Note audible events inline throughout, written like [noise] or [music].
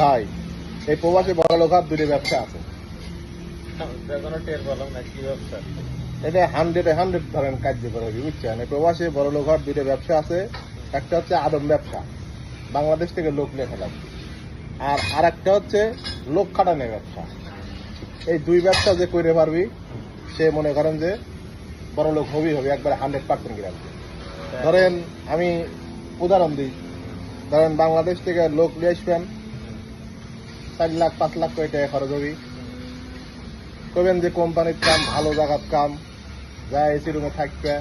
ভাই এই প্রবাসী বড় লোক আর দুটো ব্যবসা আছে। এটা হান্ড্রেড হান্ড্রেড ধরেন কার্যকর হবে বুঝছেন? এই প্রবাসী বড় লোক আর দুটো ব্যবসা আছে একটা হচ্ছে আদম ব্যবসা বাংলাদেশ থেকে লোক নিয়ে ফেলা আর আর একটা হচ্ছে লোক খাটানোর ব্যবসা। এই দুই ব্যবসা যে করে পারবি সে মনে করেন যে বড় লোক হবি হবে একবারে হান্ড্রেড পার্সেন্ট গ্যারান্টি। ধরেন আমি উদাহরণ দিই ধরেন বাংলাদেশ থেকে লোক নিয়ে আসবেন চার লাখ পাঁচ লাখ করে টাকা খরচ হবে। কবেন যে কোম্পানির কাম ভালো জায়গার কাম যা এসি রুমে থাকবে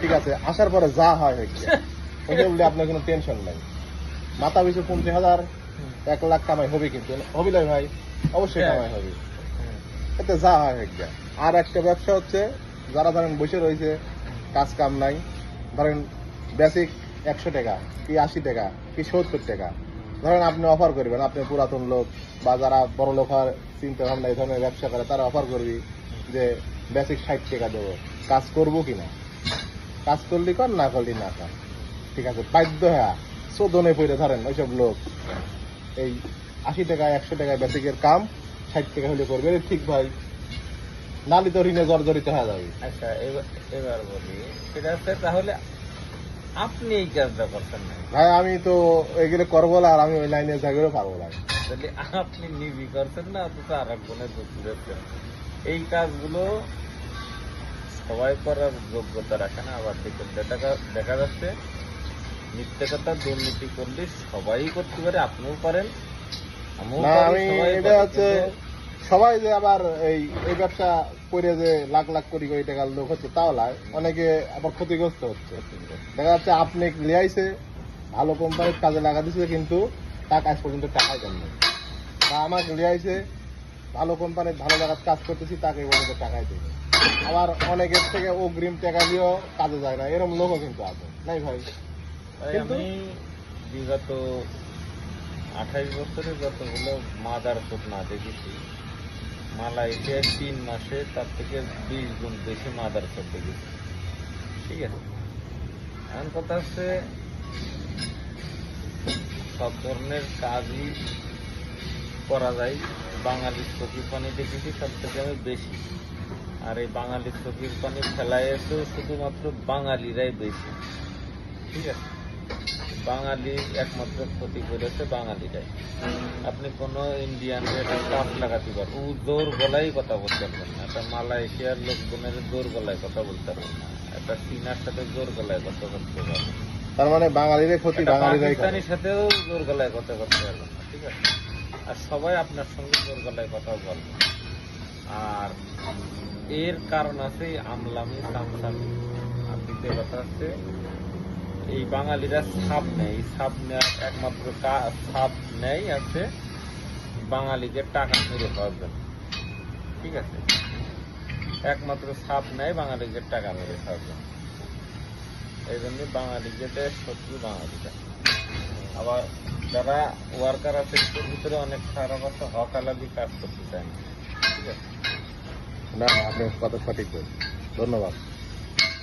ঠিক আছে আসার পরে যা হয় হচ্ছে [laughs] ওইটা বলে আপনার কোনো টেনশন নাই। মাথা পিছু পঞ্চাশ হাজার এক লাখ কামাই হবে কিন্তু। হবি নয় ভাই অবশ্যই হ্যাঁ। কামাই হবে। এতে যা হয় হচ্ছে আর একটা ব্যবসা হচ্ছে যারা ধরেন বসে রয়েছে কাজ কাম নাই ধরেন বেসিক একশো টাকা কি আশি টাকা কি সত্তর টাকা ধরেন আপনি অফার করবেন, আপনি পুরাতন লোক বা যারা বড় লোক হওয়ার চিন্তা ভাবনা এই ধরনের ব্যবসা করে, তারা অফার করবি যে বেসিক ষাট টাকা দেবো। কাজ করব কি না কাজ করলি কর, না করলি না কর। ঠিক আছে, বাধ্য হ্যাঁ চোদনে পড়ে ধরেন ওইসব লোক, এই আশি টাকা, একশো টাকা বেসিকের কাম, ষাট টাকা হলে করবে। ঠিক ভাই নালি তো ঋণে জর্জরিত হয়ে যাবে। আচ্ছা এবার এবার বলি সেটা হচ্ছে তাহলে আপনি এই কাজটা করছেন না। ভাই আমি তো এগুলো করব না আর আমি ওই লাইনে যাগেও পারব না। তাহলে আপনি নিবি করছেন না অথচ আর দোষ দিচ্ছেন এই কাজগুলো সবাই করার যোগ্যতা রাখে না আবার দেখা- দেখা যাচ্ছে মিথ্যে কথা দুর্নীতি করলে সবাই করতে পারে আপনিও পারেন আমিও আমি এটা হচ্ছে সবাই যে আবার এই এই ব্যবসা করে যে লাখ লাখ কোটি কোটি টাকার লোক হচ্ছে তাও নয় অনেকে আবার ক্ষতিগ্রস্ত হচ্ছে। দেখা যাচ্ছে আপনি লিয়াইছে ভালো কোম্পানির কাজে লাগা দিছে কিন্তু টাকা আজ পর্যন্ত টাকাই দেন। বা আমাকে লিয়াইছে ভালো কোম্পানির ভালো জায়গায় কাজ করতেছি তাকে পর্যন্ত টাকাই দেবে আবার অনেকের থেকে অগ্রিম টাকা দিয়েও কাজে যায় না। এরকম লোকও কিন্তু আছে। নাই ভাই? আমি বিগত আঠাইশ বছরে যতগুলো মাদার না দেখেছি মালয়েশিয়ায় তিন মাসে তার থেকে বিশ গুণ বেশি মাদার ফুট দেখেছি ঠিক আছে? এখন কথা হচ্ছে, সব ধরনের কাজই করা যায়। বাঙালির চকির পানি দেখেছি, সব থেকে আমি বেশি। আর এই বাঙালির চকির পানি ফেলায় এসেও শুধুমাত্র বাঙালিরাই বেশি। ঠিক আছে? বাঙালি একমাত্র ক্ষতি করেছে বাঙালিরাই আপনি কোনো ইন্ডিয়ানের কাপ লাগাতে পারবেন। ও জোর গলায় কথা বলতে পারবেন না। একটা মালয়েশিয়ার লোকজনের জোর গলায় কথা বলতে পারবেন না। একটা চীনার সাথে জোর গলায় কথা বলতে পারবেন তার মানে বাঙালিদের ক্ষতি বাঙালিরাই পাকিস্তানির সাথেও জোর গলায় কথা বলতে পারবেন না ঠিক আছে? আর সবাই আপনার সঙ্গে জোর গলায় কথা বলবে। আর এর কারণ আছে আমলামি সামসামি আর দ্বিতীয় কথা হচ্ছে এই বাঙালিরা ছাপ নেয়। এই ছাপ নেওয়ার একমাত্র ছাপ নেয় আছে বাঙালিদের টাকা মেরে খাওয়ার জন্য। ঠিক আছে? একমাত্র ছাপ নেয় বাঙালিদের টাকা মেরে খাওয়ার জন্য। এই জন্য বাঙালিদের শত্রু বাঙালিরা। আবার যারা ওয়ার্কার আছে ভিতরে অনেক খারাপ আছে হকালাদি কাজ করতে চায় না। ঠিক আছে? না আপনি কথা সঠিক। ধন্যবাদ।